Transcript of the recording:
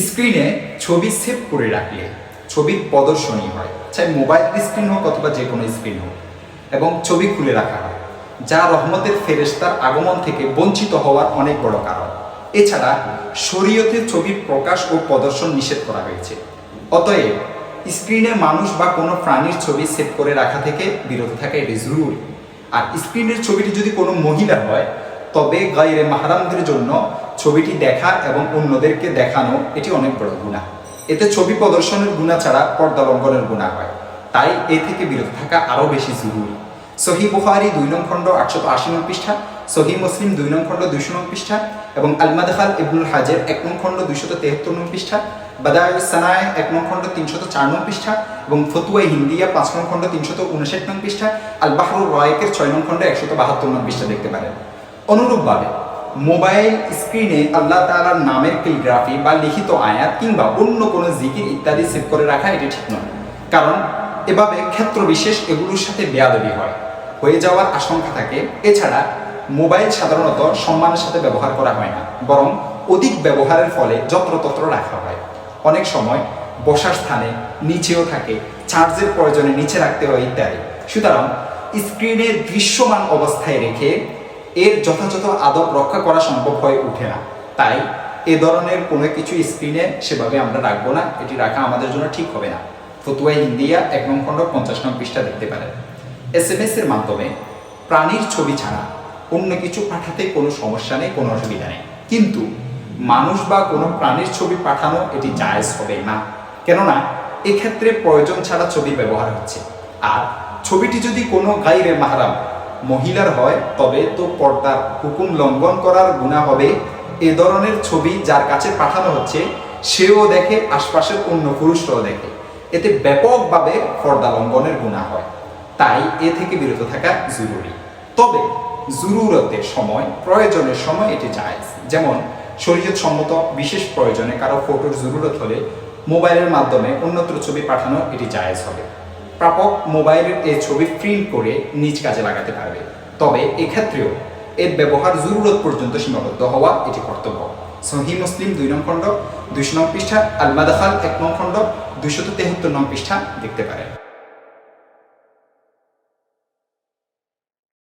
স্ক্রিনে ছবি সেভ করে রাখলে ছবির প্রদর্শনী হয়। চাই মোবাইল স্ক্রিন হোক অথবা যে কোনো স্ক্রিন হোক। এবং ছবি খুলে রাখা হয়, যা রহমতের ফেরেস্তার আগমন থেকে বঞ্চিত হওয়ার অনেক বড় কারণ। এছাড়া শরীয়তে ছবির প্রকাশ ও প্রদর্শন নিষেধ করা হয়েছে। অতএব স্ক্রিনে মানুষ বা কোনো প্রাণীর ছবি সেভ করে রাখা থেকে বিরত থাকা এটি জরুরি। আর স্ক্রিনের ছবিটি যদি কোনো মহিলা হয়, তবে গাইরে মাহারামদের জন্য ছবিটি দেখা এবং অন্যদেরকে দেখানো এটি অনেক বড় গুণা। এতে ছবি প্রদর্শনের গুণা ছাড়া পর্দা লঙ্ঘনের গুণা হয়। তাই এ থেকে বিরত থাকা আরও বেশি জরুরি। সহি বুখারি দুই নং খণ্ড আটশত আশি নং পৃষ্ঠা, সহি মুসলিম দুই নং খণ্ড দুইশো নং পৃষ্ঠা এবং আলমাদখাল ইবনুল হাজের এক নং খণ্ড দুইশত তেহাত্তর নং পৃষ্ঠা বাদায় সানায় এক নং খণ্ড তিনশত চার নং পৃষ্ঠা এবং ফতুয়াই হিন্দিয়া পাঁচ নং খণ্ড তিনশত উনষাট নং পৃষ্ঠা আল বাহরুর রয়েকের ছয় নং খণ্ড একশত বাহাত্তর নং পৃষ্ঠা দেখতে পারেন। অনুরূপভাবে মোবাইল স্ক্রিনে আল্লাহ তালার নামের ক্যালিগ্রাফি বা লিখিত আয়াত কিংবা অন্য কোনো জিকির ইত্যাদি সেভ করে রাখা এটি ঠিক নয়। কারণ এভাবে ক্ষেত্র বিশেষ এগুলোর সাথে বেয়াদবি হয়। হয়ে যাওয়ার আশঙ্কা থাকে। এছাড়া মোবাইল সাধারণত সম্মানের সাথে ব্যবহার করা হয় না, বরং অধিক ব্যবহারের ফলে যত্রতত্র রাখা হয়। অনেক সময় বসার স্থানে নিচেও থাকে, চার্জের প্রয়োজনে নিচে রাখতে হয় ইত্যাদি। সুতরাং স্ক্রিনে দৃশ্যমান অবস্থায় রেখে এর যথাযথ আদব রক্ষা করা সম্ভব হয়ে ওঠে না। তাই এ ধরনের কোনো কিছু স্ক্রিনে সেভাবে আমরা রাখব না। এটি রাখা আমাদের জন্য ঠিক হবে না। ফতুয়া ইন্ডিয়া এক নং খণ্ড পঞ্চাশ নং পৃষ্ঠা দেখতে পারেন। এস এম এস এর মাধ্যমে প্রাণীর ছবি ছাড়া অন্য কিছু পাঠাতে কোনো সমস্যা নেই, কোনো অসুবিধা নেই। কিন্তু মানুষ বা কোনো প্রাণীর ছবি পাঠানো এটি জায়েজ হবে না। কেননা, এক্ষেত্রে প্রয়োজন ছাড়া ছবি ব্যবহার হচ্ছে। আর ছবিটি যদি কোনো গাইরে মাহারাম মহিলার হয়, তবে তো পর্দার হুকুম লঙ্ঘন করার গুণা হবে। এ ধরনের ছবি যার কাছে পাঠানো হচ্ছে, সেও দেখে, আশপাশের অন্য পুরুষরাও দেখে। এতে ব্যাপকভাবে পর্দা লঙ্ঘনের গুণা হয়। তাই এ থেকে বিরত থাকা জরুরি। তবে জরুরতের সময়, প্রয়োজনের সময় এটি জায়েজ যেমন শরীয়ত সম্মত বিশেষ প্রয়োজনে কারও ফটোর জরুরত হলে মোবাইলের মাধ্যমে অন্যত্র ছবি পাঠানো এটি জায়েজ হবে। প্রাপক মোবাইলের এই ছবি প্রিন্ট করে নিজ কাজে লাগাতে পারবে। তবে এক্ষেত্রেও এর ব্যবহার জরুরত পর্যন্ত সীমাবদ্ধ হওয়া এটি কর্তব্য। সহি মুসলিম দুই নং খণ্ড, দুইশো নং পৃষ্ঠা, আলমাদাখাল এক নং খণ্ড, দুইশত তেহাত্তর নং পৃষ্ঠা দেখতে পারেন।